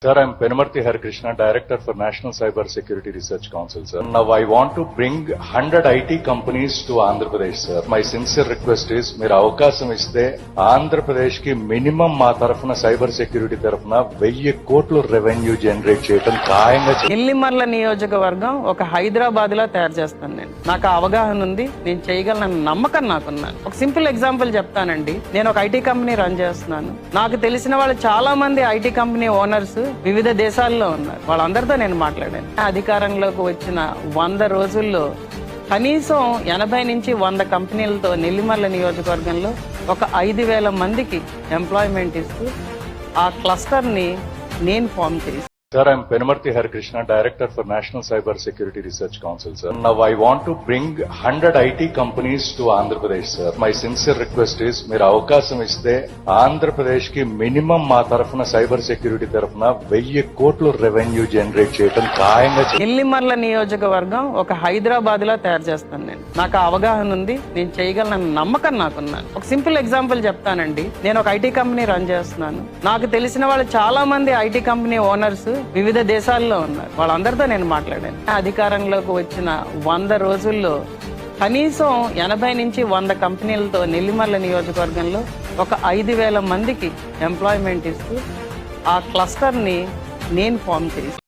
Sir, I'm Penumarti Harikrishna, Director for National Cyber Security Research Council, sir. Now, I want to bring 100 IT companies to Andhra Pradesh, sir. My sincere request is, మీరు అవకాశం ఇస్తే ఆంధ్రప్రదేశ్కి minimum మా తరఫున cyber security తరఫున వెయ్యి కోట్లు revenue generate చేయడం ఖాయంగా ఇల్లిమర్ల నియోజకవర్గం ఒక హైదరాబాద్ లా తయారు చేస్తాను నేను. నాకు అవగాహన ఉంది. నేను చేయగలన నమ్మకం నాకున్నాను ఒక సింపుల్ ఎగ్జాంపుల్ చెప్తానండి. నేను ఒక ఐటీ కంపెనీ రన్ చేస్తున్నాను. నాకు తెలిసిన వాళ్ళు చాలా మంది ఐటీ కంపెనీ ఓనర్స్ వివిధ దేశాల్లో ఉన్నారు. వాళ్ళందరితో నేను మాట్లాడాను. అధికారంలోకి వచ్చిన వంద రోజుల్లో కనీసం ఎనభై నుంచి వంద కంపెనీలతో నెల్లిమర్ల నియోజకవర్గంలో ఒక ఐదు వేల మందికి ఎంప్లాయ్మెంట్ ఇస్తూ ఆ క్లస్టర్ని నేను ఫామ్ చేసి Sir, I'm Penumarti Harikrishna, Director for National Cyber Security Research Council, sir. Now, I want to bring 100 IT companies to Andhra Pradesh, sir. My sincere request is, మీరు అవకాశం ఇస్తే ఆంధ్రప్రదేశ్కి మినిమం మా తరఫున సైబర్ సెక్యూరిటీ తరఫున వెయ్యి కోట్లు రెవెన్యూ జనరేట్ చేయడం ఖాయంగా చే- ఇల్లిమర్ల నియోజకవర్గం ఒక హైదరాబాద్ లా తయారు చేస్తాను నేను. నాకు అవగాహన ఉంది. నేను చేయగలన నమ్మకం నాకున్నాను ఒక సింపుల్ ఎగ్జాంపుల్ చెప్తానండి. నేను ఒక ఐటీ కంపెనీ రన్ చేస్తున్నాను. నాకు తెలిసిన వాళ్ళు చాలా మంది ఐటీ కంపెనీ ఓనర్స్ వివిధ దేశాల్లో ఉన్నారు. వాళ్ళందరితో నేను మాట్లాడాను. అధికారంలోకి వచ్చిన వంద రోజుల్లో కనీసం ఎనభై నుంచి వంద కంపెనీలతో నెల్లిమర్ల నియోజకవర్గంలో ఒక ఐదు వేల మందికి ఎంప్లాయ్మెంట్ ఇస్తూ ఆ క్లస్టర్ని నేను ఫామ్ చేసి